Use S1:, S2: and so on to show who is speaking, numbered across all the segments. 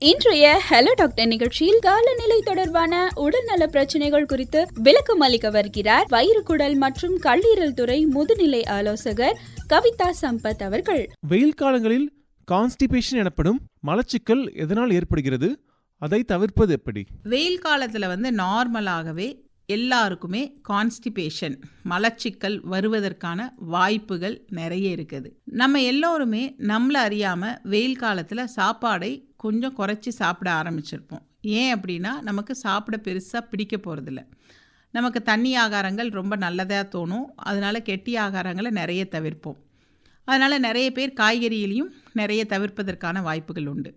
S1: இன்றைய hello doctor நிகழ்ச்சியில் காலநிலை தொடர்பான உடல்நல பிரச்சனைகள் குறித்து விளக்கம் அளிக்க வருகிறார் வயிறு குடல் மற்றும் கல்லீரல் துறை முதுநிலை ஆலோசகர் கவிதா சம்பத் அவர்கள்.
S2: வெயில் காலங்களில் கான்ஸ்டிபேஷன் எனப்படும் மலச்சிக்கல் எதனால் ஏற்படுகிறது? அதை தவிர்ப்பது எப்படி?
S3: வெயில் காலத்தில் வந்து நார்மலாகவே எல்லாருக்குமே கான்ஸ்டிபேஷன் மலச்சிக்கல் வருவதற்கான வாய்ப்புகள் நிறைய இருக்குது. நம்ம எல்லோருமே நம்மளை அறியாமல் வெயில் காலத்தில் சாப்பாடை கொஞ்சம் குறைச்சி சாப்பிட ஆரம்பிச்சிருப்போம். ஏன் அப்படின்னா நமக்கு சாப்பிட பெருசாக பிடிக்க போகிறதில்ல நமக்கு தண்ணி ஆகாரங்கள் ரொம்ப நல்லதாக தோணும். அதனால கெட்டி ஆகாரங்களை நிறைய தவிர்ப்போம். அதனால் நிறைய பேர் காய்கறியிலையும் நிறைய தவிர்ப்பதற்கான வாய்ப்புகள் உண்டு.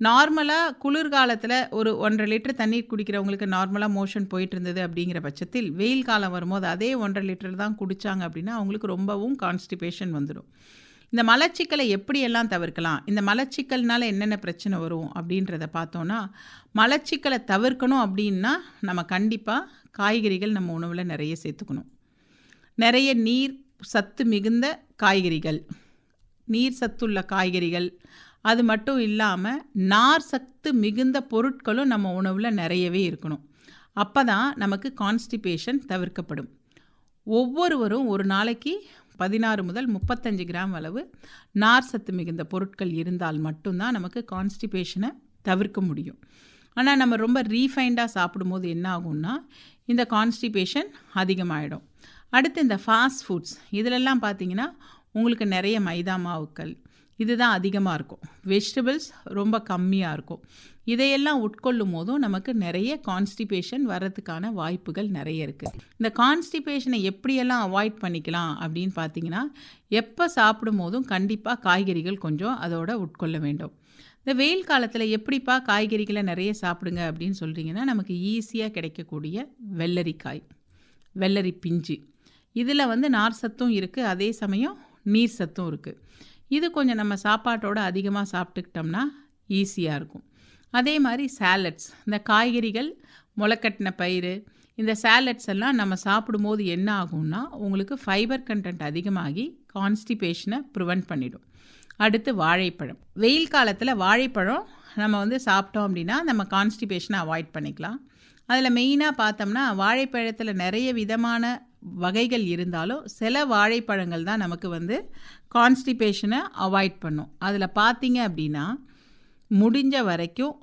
S3: நார்மலாக குளிர்காலத்தில் ஒரு ஒன்றரை லிட்டர் தண்ணீர் குடிக்கிறவங்களுக்கு நார்மலாக மோஷன் போயிட்டு இருந்தது அப்படிங்கிற பட்சத்தில் வெயில் காலம் வரும்போது அதே ஒன்றரை லிட்டர் தான் குடித்தாங்க அப்படின்னா அவங்களுக்கு ரொம்பவும் கான்ஸ்டிபேஷன் வந்துடும் இந்த மலச்சிக்கலை எப்படியெல்லாம் தவிர்க்கலாம்? இந்த மலச்சிக்கல்னால என்னென்ன பிரச்சனை வரும்? அப்படின்றத பார்த்தோன்னா மலச்சிக்கலை தவிர்க்கணும் அப்படின்னா நம்ம கண்டிப்பாக காய்கறிகள் நம்ம உணவில் நிறைய சேர்த்துக்கணும். நிறைய நீர் சத்து மிகுந்த காய்கறிகள். நீர் சத்துள்ள காய்கறிகள். அது மட்டும் இல்லாமல் நார் சத்து மிகுந்த பொருட்களும் நம்ம உணவில் நிறையவே இருக்கணும். அப்போ தான் நமக்கு கான்ஸ்டிபேஷன் தவிர்க்கப்படும். ஒவ்வொருவரும் ஒரு நாளைக்கு பதினாறு முதல் முப்பத்தஞ்சு கிராம் அளவு நார் சத்து மிகுந்த பொருட்கள் இருந்தால் மட்டும்தான் நமக்கு கான்ஸ்டிபேஷனை தவிர்க்க முடியும். ஆனால் நம்ம ரொம்ப ரீஃபைண்டாக சாப்பிடும்போது என்ன ஆகும்னா இந்த கான்ஸ்டிபேஷன் அதிகமாகிடும் அடுத்து இந்த ஃபாஸ்ட் ஃபுட்ஸ் இதிலெல்லாம் பார்த்தீங்கன்னா உங்களுக்கு நிறைய மைதா மாவுக்கள் இதுதான் அதிகமாக இருக்கும். வெஜிடபிள்ஸ் ரொம்ப கம்மியாக இருக்கும். இதையெல்லாம் உட்கொள்ளும் போதும் நமக்கு நிறைய கான்ஸ்டிபேஷன் வர்றதுக்கான வாய்ப்புகள் நிறைய இருக்குது இந்த கான்ஸ்டிபேஷனை எப்படியெல்லாம் அவாய்ட் பண்ணிக்கலாம் அப்படின்னு பார்த்தீங்கன்னா எப்போ சாப்பிடும் போதும் கண்டிப்பாக காய்கறிகள் கொஞ்சம் அதோட உட்கொள்ள வேண்டும். இந்த வெயில் காலத்தில் எப்படிப்பா காய்கறிகளை நிறைய சாப்பிடுங்க அப்படின்னு சொல்கிறீங்கன்னா நமக்கு ஈஸியாக கிடைக்கக்கூடிய வெள்ளரிக்காய் வெள்ளரி பிஞ்சு. இதில் வந்து நார் சத்தும் இருக்குது அதே சமயம் நீர் சத்தும் இருக்குது இது கொஞ்சம் நம்ம சாப்பாட்டோட அதிகமாக சாப்பிட்டுக்கிட்டோம்னா ஈஸியாக இருக்கும். அதே மாதிரி சேலட்ஸ் இந்த காய்கறிகள் முளைக்கட்டின பயிர் இந்த சேலட்ஸ் எல்லாம் நம்ம சாப்பிடும்போது என்ன ஆகும்னா உங்களுக்கு ஃபைபர் கண்டென்ட் அதிகமாகி கான்ஸ்டிபேஷனை ப்ரிவெண்ட் பண்ணிடும். அடுத்து வாழைப்பழம். வெயில் காலத்தில் வாழைப்பழம் நம்ம வந்து சாப்பிட்டோம் அப்படின்னா நம்ம கான்ஸ்டிபேஷனை அவாய்ட் பண்ணிக்கலாம். அதில் மெயினாக பார்த்தோம்னா வாழைப்பழத்தில் நிறைய விதமான வகைகள் இருந்தாலும் சில வாழைப்பழங்கள் தான் நமக்கு வந்து கான்ஸ்டிபேஷனை அவாய்ட் பண்ணும். அதில் பார்த்தீங்க அப்படின்னா முடிஞ்ச வரைக்கும்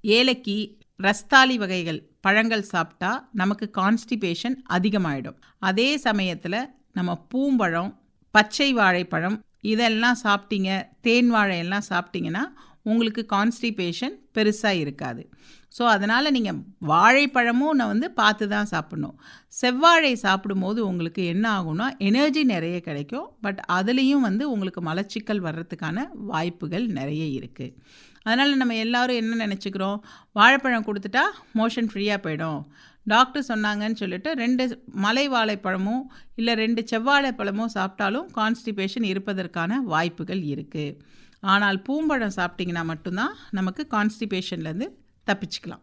S3: ஏலக்கி ரஸ்தாளி வகைகள் பழங்கள் சாப்பிட்டா நமக்கு கான்ஸ்டிபேஷன் அதிகமாகிடும் அதே சமயத்தில் நம்ம பூம்பழம் பச்சை வாழைப்பழம் இதெல்லாம் சாப்பிட்டீங்க தேன் வாழையெல்லாம் சாப்பிட்டிங்கன்னா உங்களுக்கு கான்ஸ்டிபேஷன் பெருசாக இருக்காது. ஸோ அதனால் நீங்கள் வாழைப்பழமும் நான் வந்து பார்த்து தான் சாப்பிட்ணும். செவ்வாழை சாப்பிடும்போது உங்களுக்கு என்ன ஆகும்னா எனர்ஜி நிறைய கிடைக்கும். பட் அதுலேயும் வந்து உங்களுக்கு மலச்சிக்கல் வர்றதுக்கான வாய்ப்புகள் நிறைய இருக்குது அதனால் நம்ம எல்லோரும் என்ன நினச்சிக்கிறோம்? வாழைப்பழம் கொடுத்துட்டா மோஷன் ஃப்ரீயாக போயிடும். டாக்டர் சொன்னாங்கன்னு சொல்லிட்டு ரெண்டு மலை வாழைப்பழமும் இல்லை ரெண்டு செவ்வாழைப்பழமும் சாப்பிட்டாலும் கான்ஸ்டிபேஷன் இருப்பதற்கான வாய்ப்புகள் இருக்குது ஆனால் பூம்பழம் சாப்பிட்டிங்கன்னா மட்டும்தான் நமக்கு கான்ஸ்டிபேஷன்லேருந்து தப்பிச்சுக்கலாம்.